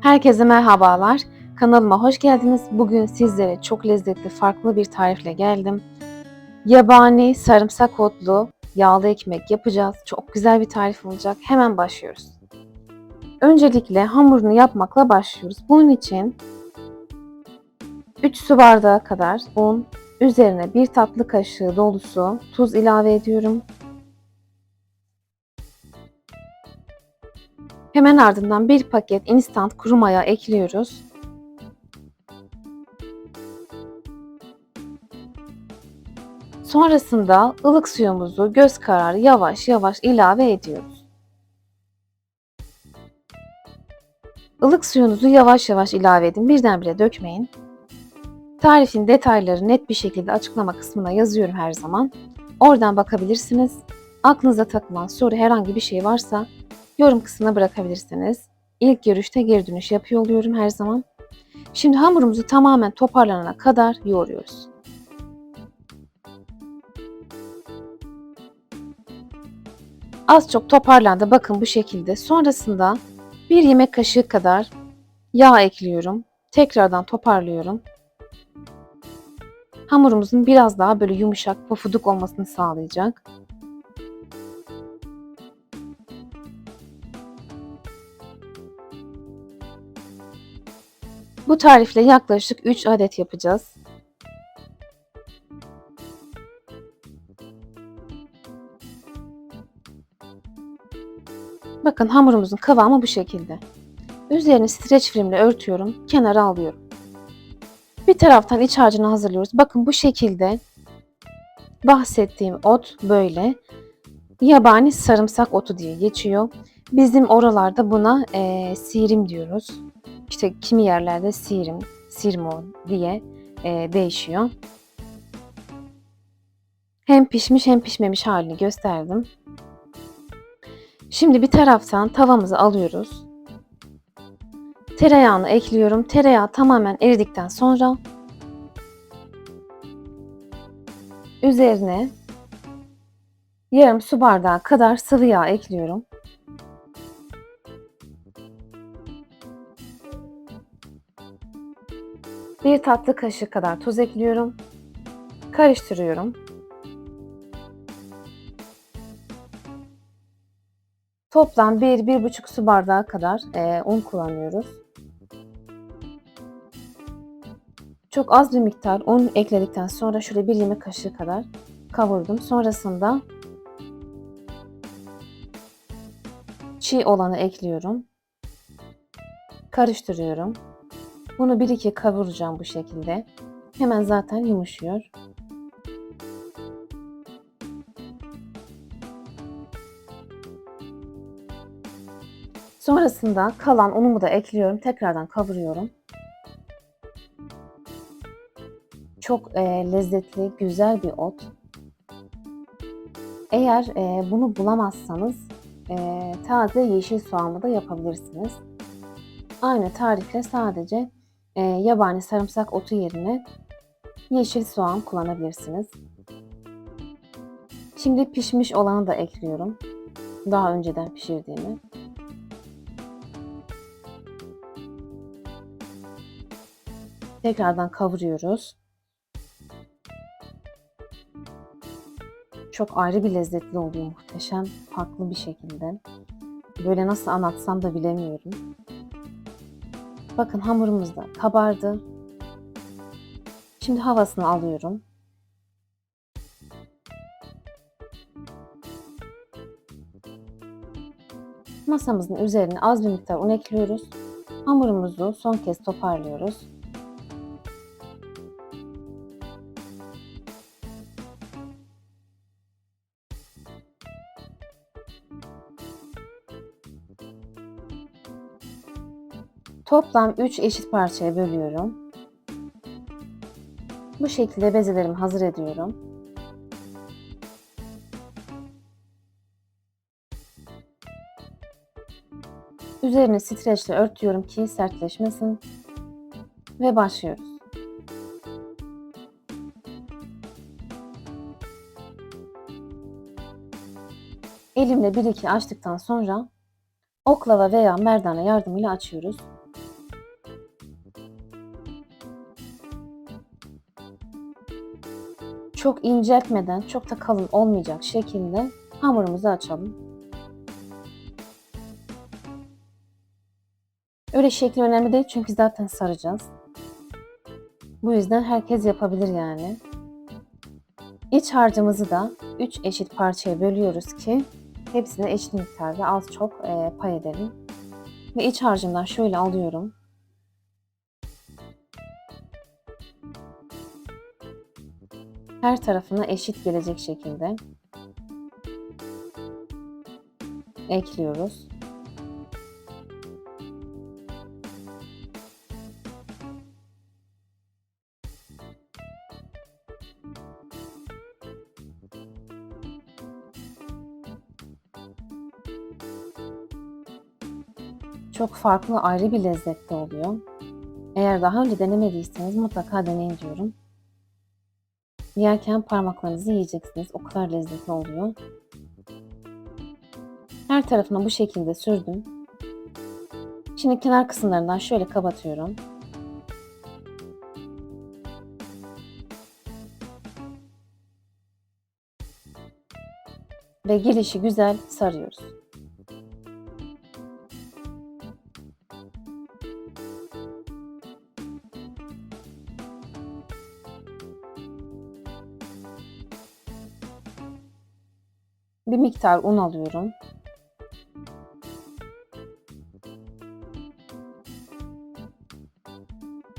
Herkese merhabalar. Kanalıma hoş geldiniz. Bugün sizlere çok lezzetli, farklı bir tarifle geldim. Yabani sarımsak otlu yağlı ekmek yapacağız. Çok güzel bir tarif olacak. Hemen başlıyoruz. Öncelikle hamurunu yapmakla başlıyoruz. Bunun için 3 su bardağı kadar un, üzerine 1 tatlı kaşığı dolusu tuz ilave ediyorum. Hemen ardından bir paket instant kuru maya ekliyoruz. Sonrasında ılık suyumuzu göz kararı yavaş yavaş ilave ediyoruz. Ilık suyunuzu yavaş yavaş ilave edin. Birdenbire dökmeyin. Tarifin detayları net bir şekilde açıklama kısmına yazıyorum her zaman. Oradan bakabilirsiniz. Aklınıza takılan soru herhangi bir şey varsa yorum kısmına bırakabilirsiniz. İlk görüşte geri dönüş yapıyor oluyorum her zaman. Şimdi hamurumuzu tamamen toparlanana kadar yoğuruyoruz. Az çok toparlandı bakın bu şekilde. Sonrasında bir yemek kaşığı kadar yağ ekliyorum. Tekrardan toparlıyorum. Hamurumuzun biraz daha böyle yumuşak, pofuduk olmasını sağlayacak. Bu tarifle yaklaşık 3 adet yapacağız. Bakın hamurumuzun kıvamı bu şekilde. Üzerini streç filmle örtüyorum, kenara alıyorum. Bir taraftan iç harcını hazırlıyoruz. Bakın bu şekilde bahsettiğim ot böyle. Yabani sarımsak otu diye geçiyor. Bizim oralarda buna e, sirim diyoruz. İşte kimi yerlerde sirim, sirmo diye e, değişiyor. Hem pişmiş hem pişmemiş halini gösterdim. Şimdi bir taraftan tavamızı alıyoruz. Tereyağını ekliyorum. Tereyağı tamamen eridikten sonra üzerine yarım su bardağı kadar sıvı yağ ekliyorum. Bir tatlı kaşığı kadar tuz ekliyorum. Karıştırıyorum. Toplam 1-1,5 su bardağı kadar e, un kullanıyoruz. Çok az bir miktar un ekledikten sonra şöyle bir yemek kaşığı kadar kavurdum. Sonrasında çiğ olanı ekliyorum. Karıştırıyorum. Bunu 1-2 kavuracağım bu şekilde. Hemen zaten yumuşuyor. Sonrasında kalan unumu da ekliyorum. Tekrardan kavuruyorum. Çok e, lezzetli, güzel bir ot. Eğer e, bunu bulamazsanız e, taze yeşil soğanla da yapabilirsiniz. Aynı tarifle sadece e, yabani sarımsak otu yerine yeşil soğan kullanabilirsiniz. Şimdi pişmiş olanı da ekliyorum. Daha önceden pişirdiğimi. Tekrardan kavuruyoruz. Çok ayrı bir lezzetli oluyor muhteşem, farklı bir şekilde. Böyle nasıl anlatsam da bilemiyorum. Bakın hamurumuz da kabardı. Şimdi havasını alıyorum. Masamızın üzerine az bir miktar un ekliyoruz. Hamurumuzu son kez toparlıyoruz. Toplam 3 eşit parçaya bölüyorum. Bu şekilde bezelerimi hazır ediyorum. Üzerini streçle örtüyorum ki sertleşmesin. Ve başlıyoruz. Elimle bir iki açtıktan sonra oklava veya merdane yardımıyla açıyoruz. Çok inceltmeden, çok da kalın olmayacak şekilde hamurumuzu açalım. Öyle şekli önemli değil çünkü zaten saracağız. Bu yüzden herkes yapabilir yani. İç harcımızı da 3 eşit parçaya bölüyoruz ki hepsine eşit miktarda az çok e, pay edelim. Ve iç harcımdan şöyle alıyorum. Her tarafına eşit gelecek şekilde ekliyoruz. Çok farklı ayrı bir lezzette oluyor. Eğer daha önce denemediyseniz mutlaka deneyin diyorum. Yerken parmaklarınızı yiyeceksiniz. O kadar lezzetli oluyor. Her tarafına bu şekilde sürdüm. Şimdi kenar kısımlarından şöyle kapatıyorum. Ve gelişi güzel sarıyoruz. Bir miktar un alıyorum.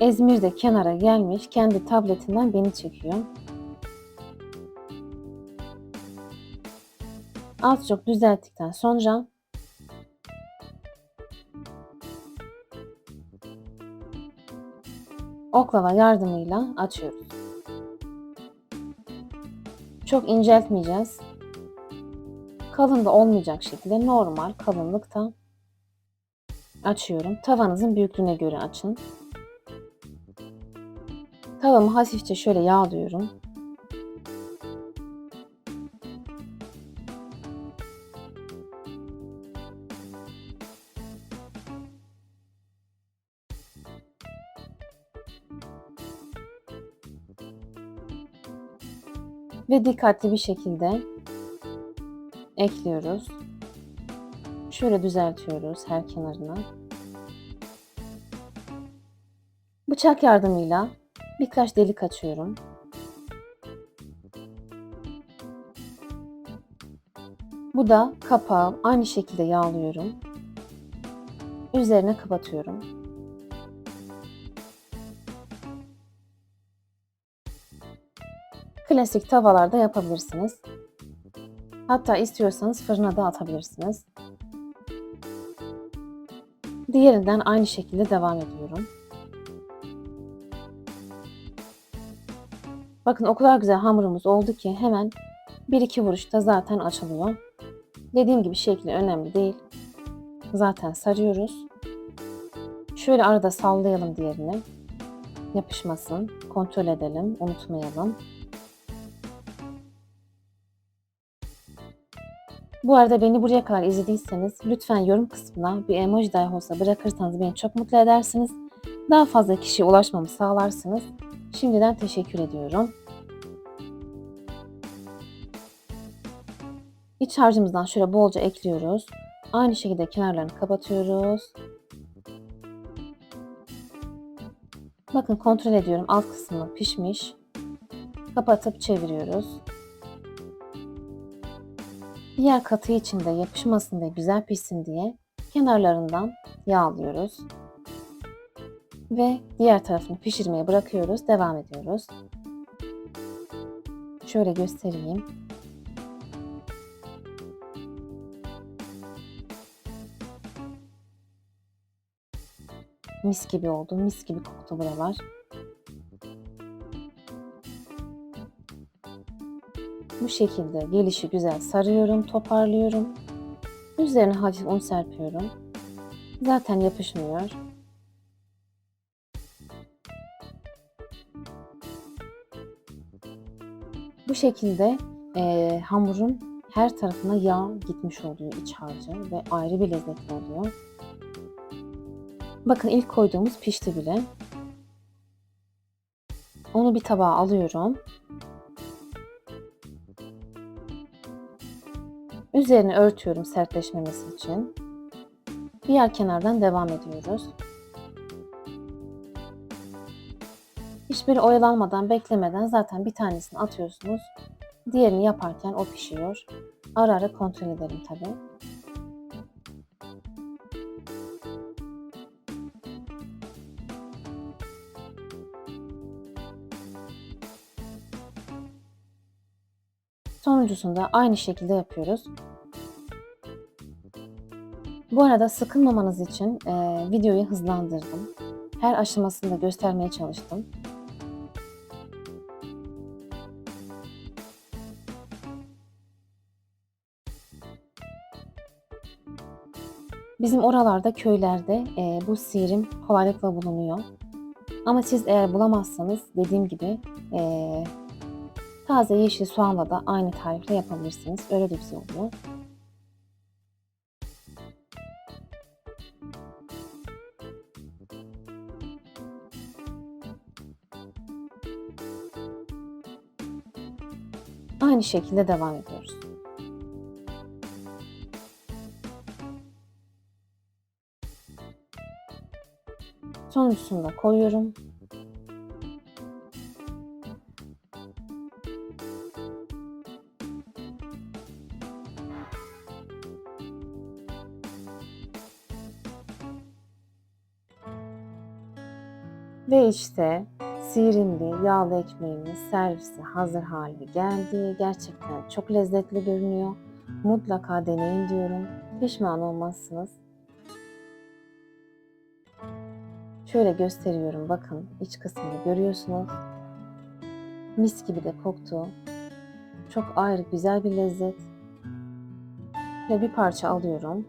Ezmir de kenara gelmiş. Kendi tabletinden beni çekiyor. Az çok düzelttikten sonra oklava yardımıyla açıyoruz. Çok inceltmeyeceğiz. Kalın da olmayacak şekilde normal kalınlıkta açıyorum. Tavanızın büyüklüğüne göre açın. Tavamı hafifçe şöyle yağlıyorum. Ve dikkatli bir şekilde ekliyoruz. Şöyle düzeltiyoruz her kenarına. Bıçak yardımıyla birkaç delik açıyorum. Bu da kapağı aynı şekilde yağlıyorum. Üzerine kapatıyorum. Klasik tavalarda yapabilirsiniz. Hatta istiyorsanız fırına da atabilirsiniz. Diğerinden aynı şekilde devam ediyorum. Bakın o kadar güzel hamurumuz oldu ki hemen 1-2 vuruşta zaten açılıyor. Dediğim gibi şekli önemli değil. Zaten sarıyoruz. Şöyle arada sallayalım diğerini. Yapışmasın. Kontrol edelim. Unutmayalım. Bu arada beni buraya kadar izlediyseniz lütfen yorum kısmına bir emoji dahi olsa bırakırsanız beni çok mutlu edersiniz. Daha fazla kişiye ulaşmamı sağlarsınız. Şimdiden teşekkür ediyorum. İç harcımızdan şöyle bolca ekliyoruz. Aynı şekilde kenarlarını kapatıyoruz. Bakın kontrol ediyorum alt kısmı pişmiş. Kapatıp çeviriyoruz. Diğer katı içinde yapışmasın ve güzel pişsin diye kenarlarından yağlıyoruz. Ve diğer tarafını pişirmeye bırakıyoruz. Devam ediyoruz. Şöyle göstereyim. Mis gibi oldu. Mis gibi koktu buralar. Bu şekilde gelişi güzel sarıyorum, toparlıyorum. Üzerine hafif un serpiyorum. Zaten yapışmıyor. Bu şekilde e, hamurun her tarafına yağ gitmiş oluyor iç harcı ve ayrı bir lezzetli oluyor. Bakın ilk koyduğumuz pişti bile. Onu bir tabağa alıyorum. Üzerini örtüyorum sertleşmemesi için. Diğer kenardan devam ediyoruz. Hiçbiri oyalanmadan, beklemeden zaten bir tanesini atıyorsunuz. Diğerini yaparken o pişiyor. Ara ara kontrol edelim tabii. Sonuncusunu da aynı şekilde yapıyoruz. Bu arada sıkılmamanız için e, videoyu hızlandırdım. Her aşamasını da göstermeye çalıştım. Bizim oralarda köylerde e, bu sirim kolaylıkla bulunuyor. Ama siz eğer bulamazsanız dediğim gibi e, taze yeşil soğanla da aynı tarifle yapabilirsiniz. Öyle de güzel oluyor. Aynı şekilde devam ediyoruz. Sonuncusunu da koyuyorum. Ve işte sirimli yağlı ekmeğimiz servise hazır hale geldi. Gerçekten çok lezzetli görünüyor. Mutlaka deneyin diyorum. Pişman olmazsınız. Şöyle gösteriyorum bakın iç kısmını görüyorsunuz. Mis gibi de koktu. Çok ayrı güzel bir lezzet. Ve bir parça alıyorum.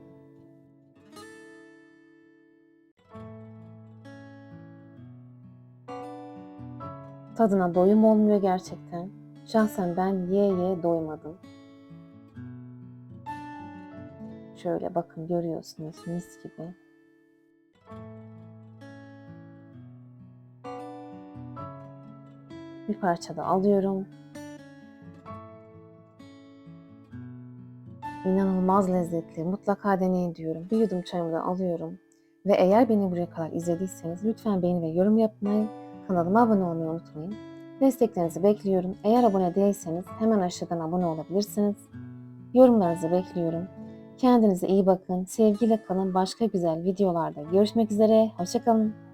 Tadına doyum olmuyor gerçekten. Şahsen ben ye ye doymadım. Şöyle bakın görüyorsunuz mis gibi. Bir parça da alıyorum. İnanılmaz lezzetli. Mutlaka deneyin diyorum. Bir yudum çayımı da alıyorum. Ve eğer beni buraya kadar izlediyseniz lütfen beğeni ve yorum yapmayı, kanalıma abone olmayı unutmayın. Desteklerinizi bekliyorum. Eğer abone değilseniz hemen aşağıdan abone olabilirsiniz. Yorumlarınızı bekliyorum. Kendinize iyi bakın. Sevgiyle kalın. Başka güzel videolarda görüşmek üzere. Hoşçakalın.